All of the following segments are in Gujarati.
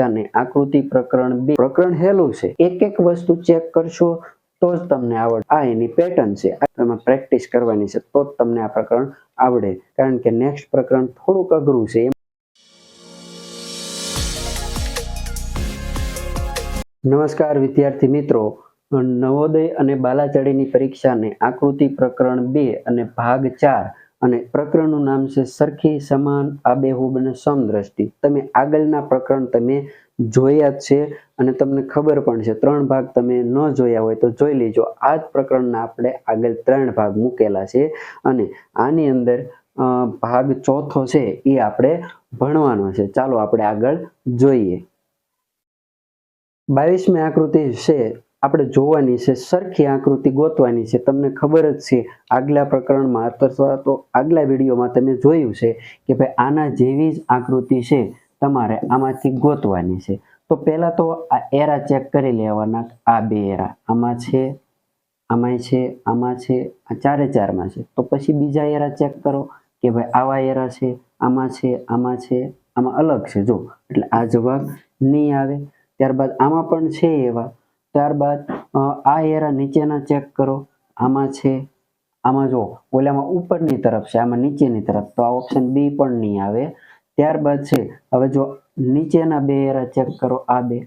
અને આકૃતિ પ્રકરણ બે. પ્રકરણ હેલું છે. એક એક વસ્તુ ચેક કરશો તો જ તમને આવડે. આ એની પેટર્ન છે. તમે પ્રેક્ટિસ કરવાની છે તો જ તમને આ પ્રકરણ આવડે. કારણ કે નેક્સ્ટ પ્રકરણ થોડુંક અઘરું છે. નમસ્કાર વિદ્યાર્થી મિત્રો. નવોદય અને બાલાચડીની પરીક્ષાને આકૃતિ પ્રકરણ બે અને ભાગ ચાર અને પ્રકરણનું નામ છે સરખી, સમાન, આબેહૂબ અને સમદ્રષ્ટિ. તમે આગળના પ્રકરણ તમે જોયા જ છે અને તમને ખબર પણ છે, ત્રણ ભાગ તમે ન જોયા હોય તો જોઈ લેજો. આ જ પ્રકરણના આપણે આગળ ત્રણ ભાગ મૂકેલા છે અને આની અંદર ભાગ ચોથો છે એ આપણે ભણવાનો છે. ચાલો આપણે આગળ જોઈએ. બાવીસમી આકૃતિ છે આપણે જોવાની છે, સરખી આકૃતિ ગોતવાની છે. તમને ખબર જ છે, આગલા પ્રકરણમાં અથવા તો આગલા વિડીયોમાં તમે જોયું છે કે ભાઈ આના જેવી જ આકૃતિ છે તમારે આમાંથી ગોતવાની છે. તો પહેલાં તો આ એરા ચેક કરી લેવાના આ બે એરા આમાં છે, આમાંય છે, આમાં છે, આ ચારે ચારમાં છે. તો પછી બીજા એરા ચેક કરો કે ભાઈ આવા એરા છે, આમાં છે આમાં છે, આમાં અલગ છે. જો, એટલે આ જવાબ નહીં આવે. ત્યારબાદ આમાં પણ છે એવા. ત્યારબાદ આ એરા નીચેના ચેક કરો. આમાં છે, આમાં જો ઓલામાં ઉપરની તરફ છે, આમાં નીચેની તરફ. તો આ ઓપ્શન બી પણ નહીં આવે. ત્યારબાદ છે, હવે જો નીચેના બે એરા ચેક કરો, આ બે.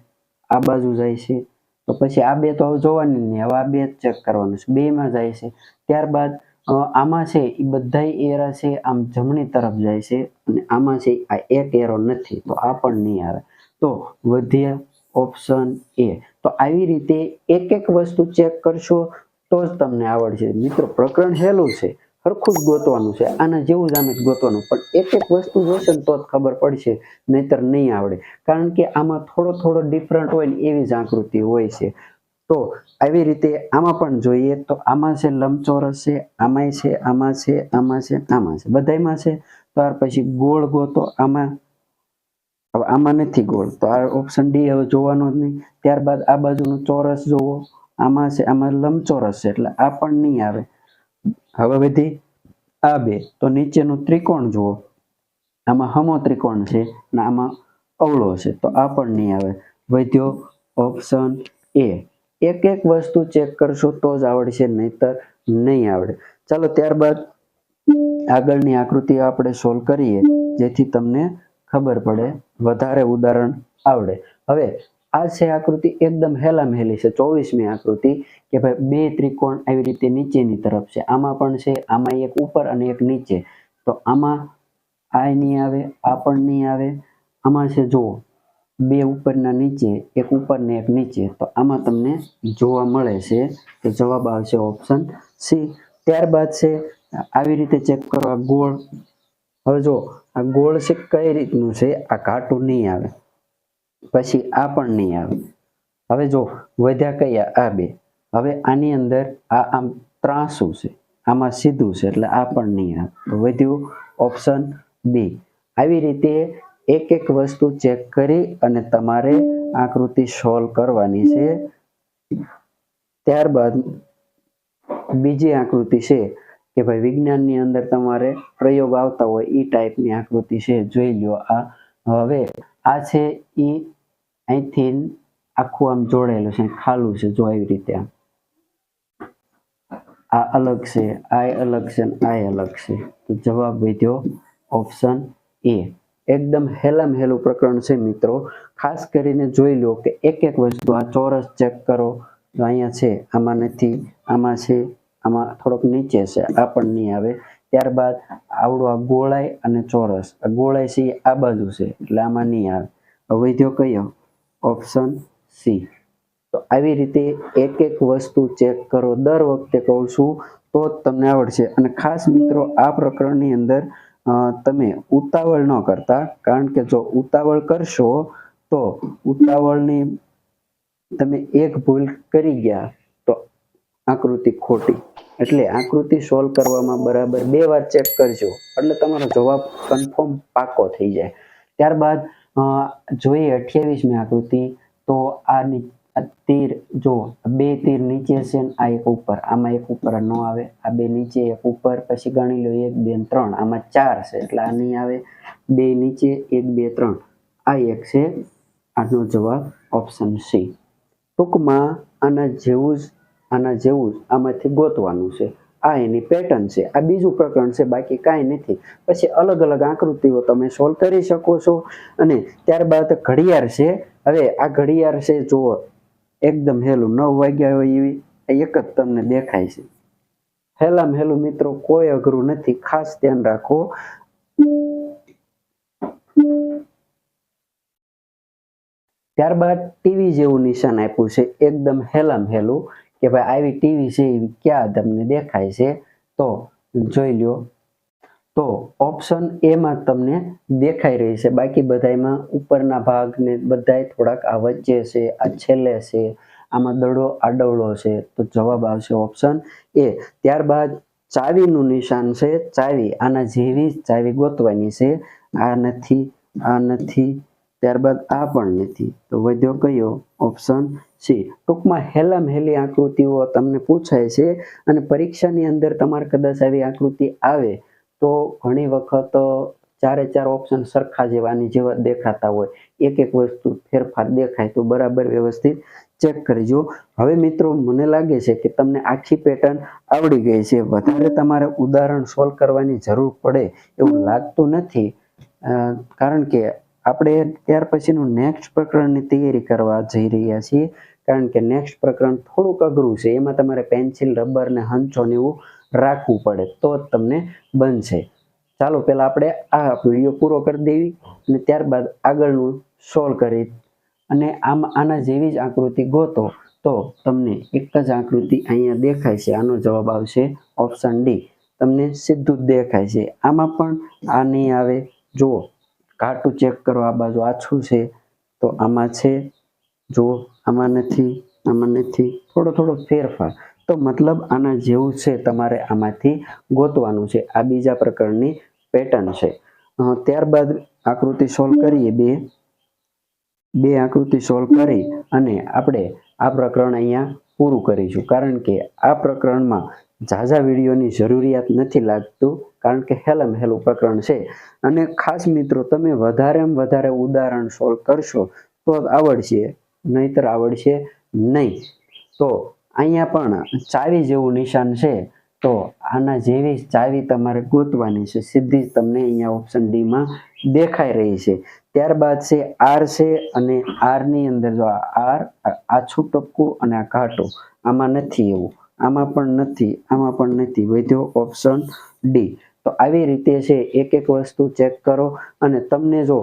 આ બાજુ જાય છે. તો પછી આ બે તો હવે જોવાની નહીં, હવે આ બે ચેક કરવાનું છે. બેમાં જાય છે. ત્યારબાદ આમાં છે એ બધા એરા છે, આમ જમણી તરફ જાય છે અને આમાં છે, આ એક એરો નથી. તો આ પણ નહીં આવે. તો વધ્યા ઓપ્શન એ. તો આવી રીતે એક એક વસ્તુ ચેક કરશો તો જ તમને આવડશે. મિત્રો, પ્રકરણ હેલું છે સરખું જ ગોતવાનું છે, આના જેવું જ આમ ગોતવાનું. પણ એક એક વસ્તુ જોશે ને તો જ ખબર પડશે, નહીતર નહીં આવડે. કારણ કે આમાં થોડો થોડો ડિફરન્ટ હોય ને એવી જ આકૃતિ હોય છે. તો આવી રીતે આમાં પણ જોઈએ તો આમાં છે લંબચોરસ છે, આમાંય છે, આમાં છે આમાં છે આમાં છે. બધાયમાં છે. ત્યાર પછી ગોળ ગોતો, આમાં હવે આમાં નથી ગોળ. તો આ ઓપ્શન ડી હવે જોવાનો જ નહીં. ત્યારબાદ આ બાજુનું ચોરસ જોવો. આમાં છે, આમાં લંબચોરસ છે, એટલે આ પણ નહીં આવે. હવે વધી, આ બે. તો નીચેનું ત્રિકોણ જુઓ. આમાં હમો ત્રિકોણ છે ને આમાં અવળો છે. તો આ પણ નહીં આવે. વધ્યો ઓપ્શન એ એક એક વસ્તુ ચેક કરશો તો જ આવડશે, નહીતર નહીં આવડે. ચાલો ત્યારબાદ આગળની આકૃતિ આપણે સોલ્વ કરીએ, જેથી તમને ખબર પડે. વધારે ઉદાહરણ આવડે. હવે આ છે આકૃતિ એકદમ હેલામહેલી છે, ચોવીસમી આકૃતિ, કે ભાઈ બે ત્રિકોણ આવી રીતે નીચેની તરફ છે. આમાં પણ છે, આમાં એક ઉપર અને એક નીચે. તો આમાં આ નહીં આવે, આ પણ નહીં આવે. આમાં છે, જુઓ, બે ઉપરના નીચે, એક ઉપર ને એક નીચે. તો આમાં તમને જોવા મળે છે, તો જવાબ આવશે ઓપ્શન સી. ત્યારબાદ છે, આવી રીતે ચેક કરવા ગોળ હવે જો આ ગોળ છે કઈ રીતનું છે? આ કાટું નહીં આવે. પછી આ પણ નહીં આવે. હવે જો વધ્યા કયા? આ બે. હવે આની અંદર આ આમ ત્રાસું છે. આમાં સીધું છે, એટલે આ પણ નહીં આવે. વધ્યું ઓપ્શન બી આવી રીતે એક એક વસ્તુ ચેક કરી અને તમારે આકૃતિ સોલ્વ કરવાની છે. ત્યારબાદ બીજી આકૃતિ છે. કે ભાઈ વિજ્ઞાનની અંદર તમારે પ્રયોગ આવતા હોય એ ટાઈપની આકૃતિ છે, જોઈ લ્યો આ. હવે આ છે એ અહીંથી આખું આમ જોડેલું છે, ખાલું છે, જો આવી રીતે આ અલગ છે આ અલગ છે આ અલગ છે. તો જવાબ વધ્યો ઓપ્શન એ એકદમ હેલામ હેલું પ્રકરણ છે મિત્રો. ખાસ કરીને જોઈ લો કે એક એક વસ્તુ આ ચોરસ ચેક કરો. અહીંયા છે, આમાં નથી, આમાં છે આમાં થોડોક નીચે છે, આ પણ નહીં આવે. ત્યારબાદ આવડું આ ગોળાઈ અને ચોરસ. આ ગોળાઈ સી આ બાજુ છે, એટલે આમાં નહીં આવે. વધ્યો કયો ઓપ્શન સી. તો આવી રીતે એક એક વસ્તુ ચેક કરો. દર વખતે કહું છું, તો જ તમને આવડશે. અને ખાસ મિત્રો, આ પ્રકરણની અંદર તમે ઉતાવળ ન કરતા. કારણ કે જો ઉતાવળ કરશો, તો ઉતાવળની તમે એક ભૂલ કરી ગયા. આકૃતિ ખોટી. એટલે આકૃતિ સોલ્વ કરવામાં બરાબર બે વાર ચેક કરજો. એટલે તમારો જવાબ કન્ફર્મ પાકો થઈ જાય. ત્યારબાદ જોઈએ અઠ્યાવીસમી આકૃતિ. તો આ તીર જો બે તીર નીચે છે આ એક ઉપર. આમાં એક ઉપર ન આવે. આ બે નીચે, એક ઉપર. પછી ગણી લો એક, બે ત્રણ. આમાં ચાર છે. એટલે આ નહીં આવે. બે નીચે, એક, બે, ત્રણ. આ એક છે. આનો જવાબ ઓપ્શન સી ટૂંકમાં આના જેવું જ આના જેવું જ આમાંથી ગોતવાનું છે. આ એની પેટર્ન છે. આ બીજું પ્રકરણ છે. બાકી કાંઈ નથી. પછી અલગ અલગ આકૃતિઓ તમે સોલ્વ કરી શકો છો. અને ત્યારબાદ ઘડિયાળ છે. હવે આ ઘડિયાળ છે, જુઓ. એકદમ હેલું નવ વાગ્યા હોય એવી. એક જ તમને દેખાય છે. હેલામ હેલું મિત્રો, કોઈ અઘરું નથી. ખાસ ધ્યાન રાખો. ત્યારબાદ ટીવી જેવું નિશાન આપ્યું છે. એકદમ હેલામ હેલું. કે ભાઈ આવી ટીવી છે એ ક્યાં તમને દેખાય છે? તો જોઈ લ્યો. તો ઓપ્શન એમાં તમને દેખાઈ રહી છે. બાકી બધામાં ઉપરના ભાગને બધાય થોડાક આ વચ્ચે છે, આ છેલ્લે છે, આમાં દડો આડવડો છે. તો જવાબ આવશે ઓપ્શન એ ત્યારબાદ ચાવીનું નિશાન છે, ચાવી. આના જેવી ચાવી ગોતવાની છે. આ નથી આ નથી ત્યારબાદ આ પણ નથી તો વધ્યો કયો? Option C. ટૂંકમાં હેલામ હેલી આકૃતિઓ તમને પૂછાય છે અને પરીક્ષાની અંદર તમારે કદાચ આવી આકૃતિ આવે તો ઘણી વખત ચારે ચાર ઓપ્શન સરખા જેવાની જેવા દેખાતા હોય. એક એક વસ્તુ ફેરફાર દેખાય તો બરાબર વ્યવસ્થિત ચેક કરજો. હવે મિત્રો, મને લાગે છે કે તમને આખી પેટર્ન આવડી ગઈ છે. વધારે તમારે ઉદાહરણ સોલ્વ કરવાની જરૂર પડે એવું લાગતું નથી. કારણ કે આપણે ત્યાર પછીનું નેક્સ્ટ પ્રકરણની તૈયારી કરવા જઈ રહ્યા છીએ. કારણ કે નેક્સ્ટ પ્રકરણ થોડુંક અઘરું છે. એમાં તમારે પેન્સિલ રબર ને હંચો ને એવું રાખવું પડે. તો જ તમને બનશે. ચાલો, પહેલાં આપણે આ વીડિયો પૂરો કરી દેવી અને ત્યારબાદ આગળનું સોલ્વ કરી. અને આમ આના જેવી જ આકૃતિ ગોતો તો તમને એક જ આકૃતિ અહીંયા દેખાય છે. આનો જવાબ આવશે ઓપ્શન ડી તમને સીધું જ દેખાય છે. આમાં પણ આ નહીં આવે. જુઓ. ઘાટું ચેક કરો, આ બાજુ આછું છે. તો આમાં છે જો આમાં નથી આમાં નથી. થોડો થોડો ફેરફાર. તો મતલબ આના જેવું છે, તમારે આમાંથી ગોતવાનું છે. આ બીજા પ્રકારની પેટર્ન છે. ત્યારબાદ આકૃતિ સોલ્વ કરીએ બે. બે આકૃતિ સોલ્વ કરી અને આપણે આ પ્રકરણ અહીંયા પૂરું કરીશું. કારણ કે આ પ્રકરણમાં ઝાઝા વિડીયોની જરૂરિયાત નથી લાગતું, કારણ કે હેલમ હેલું પ્રકરણ છે. અને ખાસ મિત્રો, તમે વધારેમાં વધારે ઉદાહરણ સોલ્વ કરશો તો આવડશે, નહીતર આવડશે નહીં. તો અહીંયા પણ ચાવી જેવું નિશાન છે. તો આના જેવી ચાવી તમારે ગોતવાની છે. સીધી જ તમને અહીંયા ઓપ્શન ડીમાં દેખાઈ રહી છે. ત્યારબાદ છે આર છે અને આરની અંદર જો આર આ આછું ટપકું અને આ ઘાટું, આમાં નથી એવું. આમાં પણ નથી, આમાં પણ નથી. વધ્યો ઓપ્શન ડી તો આવી રીતે છે, એક એક વસ્તુ ચેક કરો અને તમને જો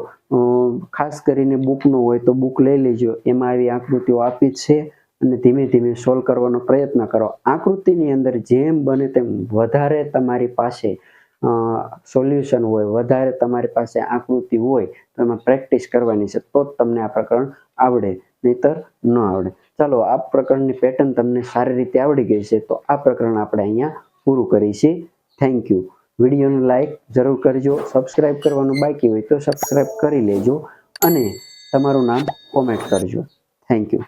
ખાસ કરીને બુકનું હોય તો બુક લઈ લેજો. એમાં આવી આકૃતિઓ આપી છે અને ધીમે ધીમે સોલ્વ કરવાનો પ્રયત્ન કરો. આકૃતિની અંદર જેમ બને તેમ વધારે તમારી પાસે સોલ્યુશન હોય, વધારે તમારી પાસે આકૃતિ હોય, તો એમાં પ્રેક્ટિસ કરવાની છે, તો જ તમને આ પ્રકરણ આવડે. નહીતર ન આવડે. ચાલો, આ પ્રકરણની પેટર્ન તમને સારી રીતે આવડી ગઈ છે, તો આ પ્રકરણ આપણે અહીંયા પૂરું કરીશું થેન્ક યુ વિડીયોને લાઈક જરૂર કરજો સબસ્ક્રાઈબ કરવાનું બાકી હોય તો સબસ્ક્રાઈબ કરી લેજો અને તમારું નામ કોમેન્ટ કરજો. Thank you